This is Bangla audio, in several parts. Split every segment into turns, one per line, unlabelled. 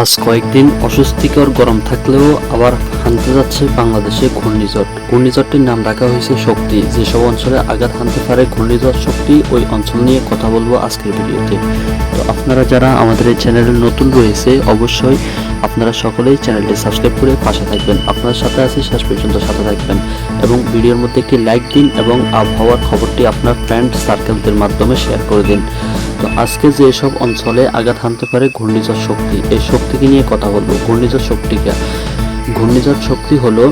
আজ কয়েকদিন অস্বস্তিকর গরম থাকলেও আবার হানতে যাচ্ছে বাংলাদেশে ঘূর্ণিঝড়। ঘূর্ণিঝড়টির নাম রাখা হয়েছে শক্তি। যেসব অঞ্চলে আঘাত হানতে পারে ঘূর্ণিঝড় শক্তি, ওই অঞ্চল নিয়ে কথা বলব আজকের ভিডিওতে। তো আপনারা যারা আমাদের এই চ্যানেলে নতুন রয়েছে, অবশ্যই আপনারা সকলেই চ্যানেলটি সাবস্ক্রাইব করে পাশে থাকবেন। আপনার সাথে আছি শেষ পর্যন্ত সাথে থাকবেন এবং ভিডিওর মধ্যে একটি লাইক দিন এবং আবহাওয়ার খবরটি আপনার ফ্রেন্ড সার্কেলদের মাধ্যমে শেয়ার করে দিন। তো আজকে যে সব অঞ্চলে আঘাত হানতে পারে ঘূর্ণিঝড় শক্তি, এই শক্তিকে নিয়ে কথা বলব। ঘূর্ণিঝড় শক্তিকে ঘূর্ণিঝড় শক্তি হলো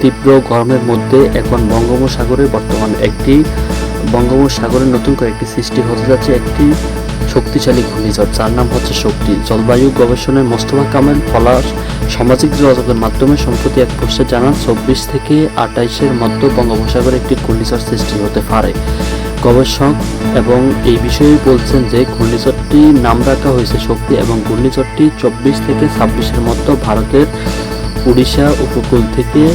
তীব্র গরমের মধ্যে এখন বঙ্গোপসাগরে বর্তমান একটি, বঙ্গোপসাগরে নতুন করে একটি সৃষ্টি হতে যাচ্ছে। একটি শক্তিশালী ঘূর্ণিঝড়। যার নাম হচ্ছে শক্তি। জলবায়ু গবেষণায় মোস্তফা কামাল পলাশ সামাজিক যোগাযোগের মাধ্যমে সম্প্রতি এক পোস্টে জানান, চব্বিশ থেকে আটাইশের মধ্যে বঙ্গোপসাগরে একটি ঘূর্ণিঝড় সৃষ্টি হতে পারে। গবেষক এবং এই বিষয়ে বলছেন যে, ঘূর্ণিঝড়টি নাম রাখা হয়েছে শক্তি এবং ঘূর্ণিঝড়টি চব্বিশ থেকে ছাব্বিশের মধ্যে ভারতের উড়িষ্যা উপকূল থেকে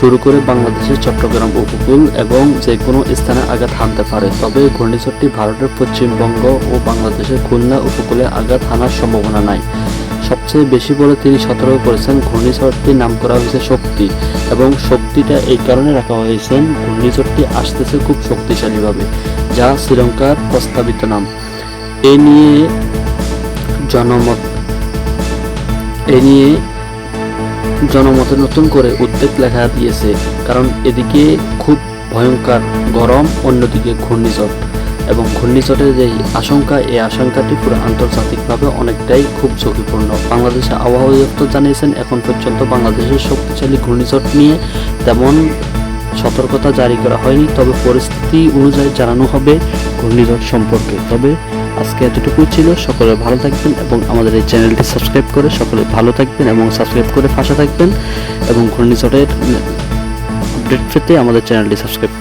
শুরু করে বাংলাদেশের চট্টগ্রাম উপকূল এবং যে কোনো স্থানে আঘাত হানতে পারে। তবে ঘূর্ণিঝড়টি ভারতের পশ্চিমবঙ্গ ও বাংলাদেশের খুলনা উপকূলে আঘাত হানার সম্ভাবনা নাই। সবচেয়ে বেশি বলে তিনি সতর্ক করেছেন ঘূর্ণিঝড়টির নাম করা হয়েছে শক্তি এবং শক্তিটা এই কারণে রাখা হয়েছে ঘূর্ণিঝড়টি আসতেছে খুব শক্তিশালীভাবে, যা শ্রীলঙ্কার প্রস্তাবিত নাম। এ নিয়ে জনমত এ নিয়ে জনমতে নতুন করে উদ্বেগ লেখা দিয়েছে, কারণ এদিকে খুব ভয়ঙ্কর গরম, অন্যদিকে ঘূর্ণিঝড়। এবং ঘূর্ণিঝড়ের যে আশঙ্কা, এই আশঙ্কাটি পুরো আন্তর্জাতিকভাবে অনেকটাই খুব ঝুঁকিপূর্ণ। বাংলাদেশের আবহাওয়া দপ্তর জানিয়েছেন, এখন পর্যন্ত বাংলাদেশের শক্তিশালী ঘূর্ণিঝড় নিয়ে তেমন সতর্কতা জারি করা হয়নি, তবে পরিস্থিতি অনুযায়ী জানানো হবে ঘূর্ণিঝড় সম্পর্কে। তবে আজকে এতটুকুই ছিল। সকলে ভালো থাকবেন এবং আমাদের এই চ্যানেলটি সাবস্ক্রাইব করে সকলে ভালো থাকবেন এবং সাবস্ক্রাইব করে পাশে থাকবেন এবং ঘূর্ণিঝড়ের আপডেট পেতে আমাদের চ্যানেলটি সাবস্ক্রাইব